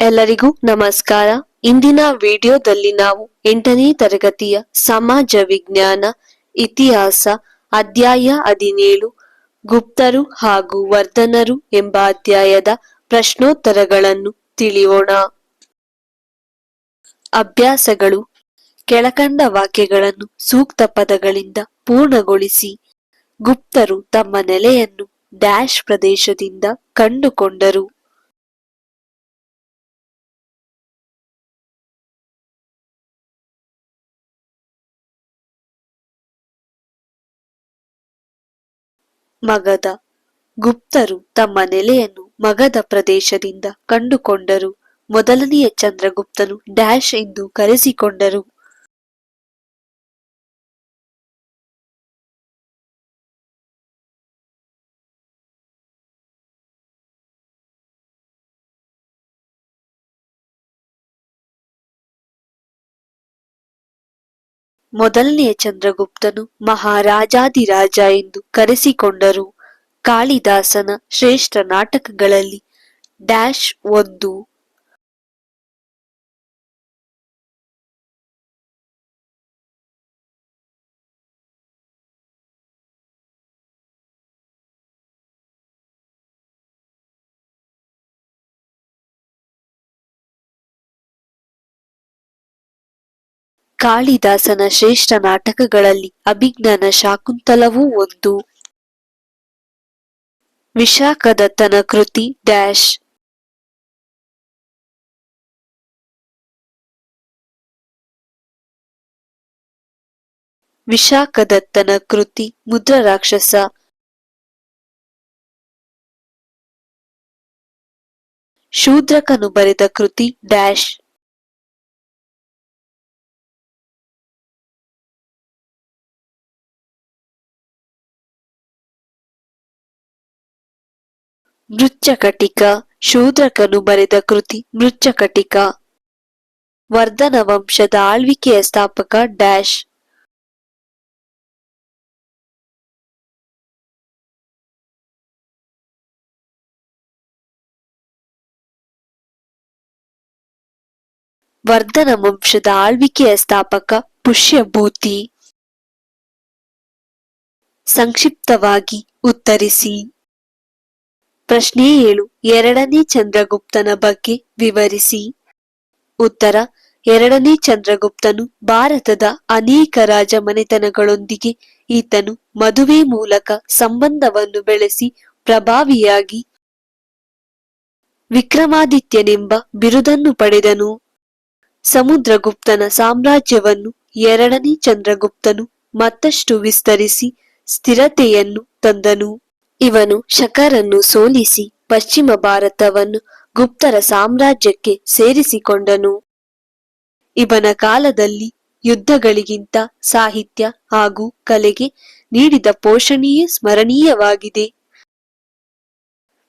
ಎಲ್ಲರಿಗೂ ನಮಸ್ಕಾರ. ಇಂದಿನ ವಿಡಿಯೋದಲ್ಲಿ ನಾವು ಎಂಟನೇ ತರಗತಿಯ ಸಮಾಜ ವಿಜ್ಞಾನ, ಇತಿಹಾಸ, ಅಧ್ಯಾಯ ಹದಿನೇಳು, ಗುಪ್ತರು ಹಾಗೂ ವರ್ಧನರು ಎಂಬ ಅಧ್ಯಾಯದ ಪ್ರಶ್ನೋತ್ತರಗಳನ್ನು ತಿಳಿಯೋಣ. ಅಭ್ಯಾಸಗಳು, ಕೆಳಕಂಡ ವಾಕ್ಯಗಳನ್ನು ಸೂಕ್ತ ಪದಗಳಿಂದ ಪೂರ್ಣಗೊಳಿಸಿ, ಗುಪ್ತರು ತಮ್ಮ ನೆಲೆಯನ್ನು ಡ್ಯಾಶ್ ಪ್ರದೇಶದಿಂದ ಕಂಡುಕೊಂಡರು. ಮಗಧ ಗುಪ್ತರು ತಮ್ಮ ನೆಲೆಯನ್ನು ಮಗದ ಪ್ರದೇಶದಿಂದ ಕಂಡುಕೊಂಡರು. ಮೊದಲನೆಯ ಚಂದ್ರಗುಪ್ತನು ಡ್ಯಾಶ್ ಎಂದು ಕರೆಸಿಕೊಂಡರು. ಮೊದಲನೆಯ ಚಂದ್ರಗುಪ್ತನು ಮಹಾರಾಜಾದಿರಾಜ ಎಂದು ಕರೆಸಿಕೊಂಡರು. ಕಾಳಿದಾಸನ ಶ್ರೇಷ್ಠ ನಾಟಕಗಳಲ್ಲಿ ಡ್ಯಾಶ್ ಒಂದು ಕಾಳಿದಾಸನ ಶ್ರೇಷ್ಠ ನಾಟಕಗಳಲ್ಲಿ ಅಭಿಜ್ಞಾನ ಶಾಕುಂತಲವೂ ಒಂದು. ವಿಶಾಖದತ್ತನ ಕೃತಿ ಡ್ಯಾಶ್. ವಿಶಾಖದತ್ತನ ಕೃತಿ ಮುದ್ರ ರಾಕ್ಷಸ ಶೂದ್ರಕನು ಬರೆದ ಕೃತಿ ಡ್ಯಾಶ್. ಮೃಚ್ಛಕಟಿಕ. ಶೂದ್ರಕನು ಬರೆದ ಕೃತಿ ಮೃಚ್ಛಕಟಿಕ. ವರ್ಧನ ವಂಶದ ಆಳ್ವಿಕೆಯ ಸ್ಥಾಪಕ ಡ್ಯಾಶ್. ವರ್ಧನ ವಂಶದ ಆಳ್ವಿಕೆಯ ಸ್ಥಾಪಕ ಪುಷ್ಯಭೂತಿ. ಸಂಕ್ಷಿಪ್ತವಾಗಿ ಉತ್ತರಿಸಿ. ಪ್ರಶ್ನೆ ಏಳು. ಎರಡನೇ ಚಂದ್ರಗುಪ್ತನ ಬಗ್ಗೆ ವಿವರಿಸಿ. ಉತ್ತರ, ಎರಡನೇ ಚಂದ್ರಗುಪ್ತನು ಭಾರತದ ಅನೇಕ ರಾಜಮನೆತನಗಳೊಂದಿಗೆ ಈತನು ಮದುವೆ ಮೂಲಕ ಸಂಬಂಧವನ್ನು ಬೆಳೆಸಿ ಪ್ರಭಾವಿಯಾಗಿ ವಿಕ್ರಮಾದಿತ್ಯನೆಂಬ ಬಿರುದನ್ನು ಪಡೆದನು. ಸಮುದ್ರಗುಪ್ತನ ಸಾಮ್ರಾಜ್ಯವನ್ನು ಎರಡನೇ ಚಂದ್ರಗುಪ್ತನು ಮತ್ತಷ್ಟು ವಿಸ್ತರಿಸಿ ಸ್ಥಿರತೆಯನ್ನು ತಂದನು. ಇವನು ಶಕರನ್ನು ಸೋಲಿಸಿ ಪಶ್ಚಿಮ ಭಾರತವನ್ನು ಗುಪ್ತರ ಸಾಮ್ರಾಜ್ಯಕ್ಕೆ ಸೇರಿಸಿಕೊಂಡನು. ಇವನ ಕಾಲದಲ್ಲಿ ಯುದ್ಧಗಳಿಗಿಂತ ಸಾಹಿತ್ಯ ಹಾಗೂ ಕಲೆಗೆ ನೀಡಿದ ಪೋಷಣೆಯೇ ಸ್ಮರಣೀಯವಾಗಿದೆ.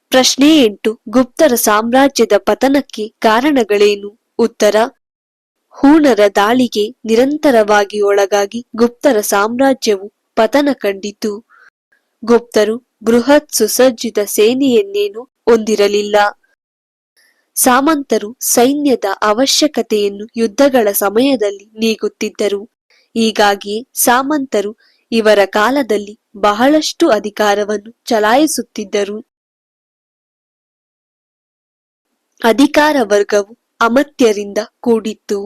ಪ್ರಶ್ನೆ ಎಂಟು, ಗುಪ್ತರ ಸಾಮ್ರಾಜ್ಯದ ಪತನಕ್ಕೆ ಕಾರಣಗಳೇನು? ಉತ್ತರ ಹೂಣರ ದಾಳಿಗೆ ನಿರಂತರವಾಗಿ ಒಳಗಾಗಿ ಗುಪ್ತರ ಸಾಮ್ರಾಜ್ಯವು ಪತನ ಕಂಡಿತು. ಗುಪ್ತರು ಬೃಹತ್ ಸುಸಜ್ಜಿತ ಸೇನೆಯನ್ನೇನು ಹೊಂದಿರಲಿಲ್ಲ. ಸಾಮಂತರು ಸೈನ್ಯದ ಅವಶ್ಯಕತೆಯನ್ನು ಯುದ್ಧಗಳ ಸಮಯದಲ್ಲಿ ನೀಗುತ್ತಿದ್ದರು. ಹೀಗಾಗಿಯೇ ಸಾಮಂತರು ಇವರ ಕಾಲದಲ್ಲಿ ಬಹಳಷ್ಟು ಅಧಿಕಾರವನ್ನು ಚಲಾಯಿಸುತ್ತಿದ್ದರು. ಅಧಿಕಾರ ವರ್ಗವು ಅಮತ್ಯರಿಂದ ಕೂಡಿತ್ತು.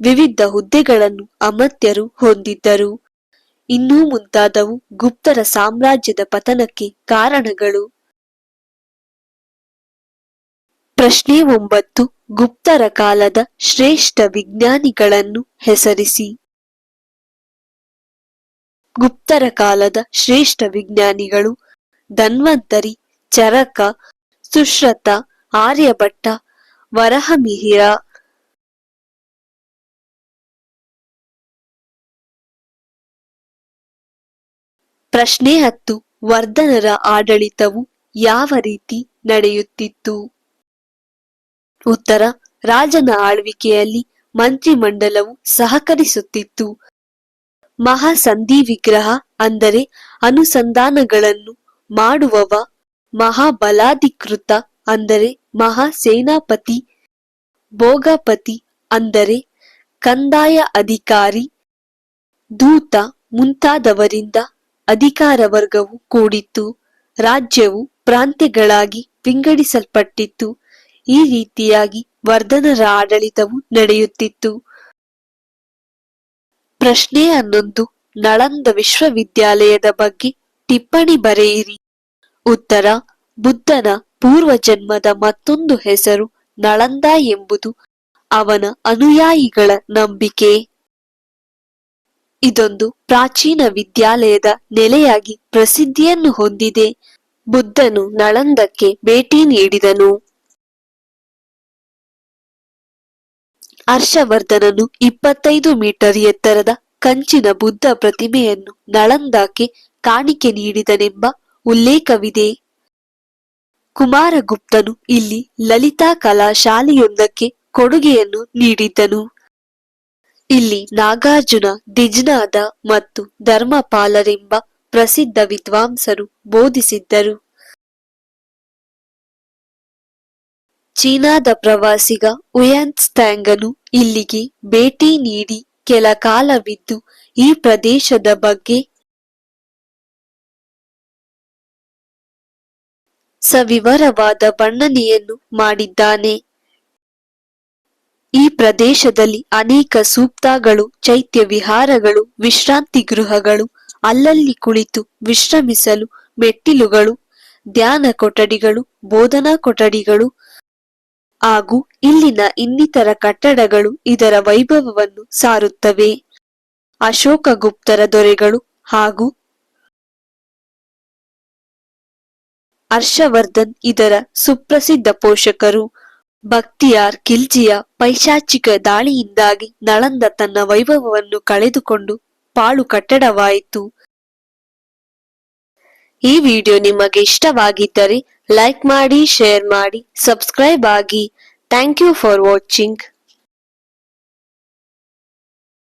ವಿವಿಧ ಹುದ್ದೆಗಳನ್ನು ಅಮತ್ಯರು ಹೊಂದಿದ್ದರು. ಇನ್ನೂ ಮುಂತಾದವು ಗುಪ್ತರ ಸಾಮ್ರಾಜ್ಯದ ಪತನಕ್ಕೆ ಕಾರಣಗಳು. ಪ್ರಶ್ನೆ ಒಂಬತ್ತು, ಗುಪ್ತರ ಕಾಲದ ಶ್ರೇಷ್ಠ ವಿಜ್ಞಾನಿಗಳನ್ನು ಹೆಸರಿಸಿ. ಗುಪ್ತರ ಕಾಲದ ಶ್ರೇಷ್ಠ ವಿಜ್ಞಾನಿಗಳು ಧನ್ವಂತರಿ, ಚರಕ, ಸುಶ್ರತ, ಆರ್ಯಭಟ್ಟ, ವರಹಮಿಹಿರ ಪ್ರಶ್ನೆ ಹತ್ತು. ವರ್ಧನರ ಆಡಳಿತವು ಯಾವ ರೀತಿ ನಡೆಯುತ್ತಿತ್ತು? ಉತ್ತರ. ರಾಜನ ಆಳ್ವಿಕೆಯಲ್ಲಿ ಮಂತ್ರಿಮಂಡಲವು ಸಹಕರಿಸುತ್ತಿತ್ತು. ಮಹಾಸಂಧಿ ವಿಗ್ರಹ ಅಂದರೆ ಅನುಸಂಧಾನಗಳನ್ನು ಮಾಡುವವ ಮಹಾಬಲಾಧಿಕೃತ ಅಂದರೆ ಮಹಾ ಸೇನಾಪತಿ ಭೋಗಪತಿ ಅಂದರೆ ಕಂದಾಯ ಅಧಿಕಾರಿ, ದೂತ ಮುಂತಾದವರಿಂದ ಅಧಿಕಾರ ವರ್ಗವು ಕೂಡಿತ್ತು, ರಾಜ್ಯವು ಪ್ರಾಂತ್ಯಗಳಾಗಿ ವಿಂಗಡಿಸಲ್ಪಟ್ಟಿತ್ತು, ಈ ರೀತಿಯಾಗಿ ವರ್ಧನರ ಆಡಳಿತವು ನಡೆಯುತ್ತಿತ್ತು. ಪ್ರಶ್ನೆ ಹನ್ನೊಂದು, ನಳಂದ ವಿಶ್ವವಿದ್ಯಾಲಯದ ಬಗ್ಗೆ ಟಿಪ್ಪಣಿ ಬರೆಯಿರಿ. ಉತ್ತರ, ಬುದ್ಧನ ಪೂರ್ವಜನ್ಮದ ಮತ್ತೊಂದು ಹೆಸರು ನಳಂದ ಎಂಬುದು ಅವನ ಅನುಯಾಯಿಗಳ ನಂಬಿಕೆ. ಇದೊಂದು ಪ್ರಾಚೀನ ವಿದ್ಯಾಲಯದ ನೆಲೆಯಾಗಿ ಪ್ರಸಿದ್ಧಿಯನ್ನು ಹೊಂದಿದೆ. ಬುದ್ಧನು ನಳಂದಕ್ಕೆ ಭೇಟಿ ನೀಡಿದನು. ಹರ್ಷವರ್ಧನನು ಇಪ್ಪತ್ತೈದು ಮೀಟರ್ ಎತ್ತರದ ಕಂಚಿನ ಬುದ್ಧ ಪ್ರತಿಮೆಯನ್ನು ನಳಂದಕ್ಕೆ ಕಾಣಿಕೆ ನೀಡಿದನೆಂಬ ಉಲ್ಲೇಖವಿದೆ. ಕುಮಾರಗುಪ್ತನು ಇಲ್ಲಿ ಲಲಿತಾ ಕಲಾ ಶಾಲೆಯೊಂದಕ್ಕೆ ಕೊಡುಗೆಯನ್ನು ನೀಡಿದ್ದನು. ಇಲ್ಲಿ ನಾಗಾರ್ಜುನ ದಿಜ್ನಾದ ಮತ್ತು ಧರ್ಮಪಾಲರೆಂಬ ಪ್ರಸಿದ್ಧ ವಿದ್ವಾಂಸರು ಬೋಧಿಸಿದ್ದರು. ಚೀನಾದ ಪ್ರವಾಸಿಗ ಉಯಾನ್ಸ್ತ್ಯಾಂಗನು ಇಲ್ಲಿಗೆ ಭೇಟಿ ನೀಡಿ ಕೆಲ ಕಾಲವಿದ್ದು ಈ ಪ್ರದೇಶದ ಬಗ್ಗೆ ಸವಿವರವಾದ ಬಣ್ಣನೆಯನ್ನು ಮಾಡಿದ್ದಾನೆ. ಈ ಪ್ರದೇಶದಲ್ಲಿ ಅನೇಕ ಸೂಕ್ತಗಳು, ಚೈತ್ಯ ವಿಹಾರಗಳು, ವಿಶ್ರಾಂತಿ ಗೃಹಗಳು, ಅಲ್ಲಲ್ಲಿ ಕುಳಿತು ವಿಶ್ರಮಿಸಲು ಮೆಟ್ಟಿಲುಗಳು, ಧ್ಯಾನ ಕೊಠಡಿಗಳು, ಬೋಧನಾ ಕೊಠಡಿಗಳು ಹಾಗೂ ಇಲ್ಲಿನ ಇನ್ನಿತರ ಕಟ್ಟಡಗಳು ಇದರ ವೈಭವವನ್ನು ಸಾರುತ್ತವೆ. ಅಶೋಕ ಗುಪ್ತರ ದೊರೆಗಳು ಹಾಗೂ ಹರ್ಷವರ್ಧನ್ ಇದರ ಸುಪ್ರಸಿದ್ಧ ಪೋಷಕರು. ಭಕ್ತಿಯಾರ್ ಖಿಲ್ಜಿಯ ಪೈಶಾಚಿಕ ದಾಳಿಯಿಂದಾಗಿ ನಳಂದ ತನ್ನ ವೈಭವವನ್ನು ಕಳೆದುಕೊಂಡು ಪಾಳು ಕಟ್ಟಡವಾಯಿತು. ಈ ವಿಡಿಯೋ ನಿಮಗೆ ಇಷ್ಟವಾಗಿದ್ದರೆ ಲೈಕ್ ಮಾಡಿ, ಶೇರ್ ಮಾಡಿ, ಸಬ್ಸ್ಕ್ರೈಬ್ ಆಗಿ. Thank you for watching.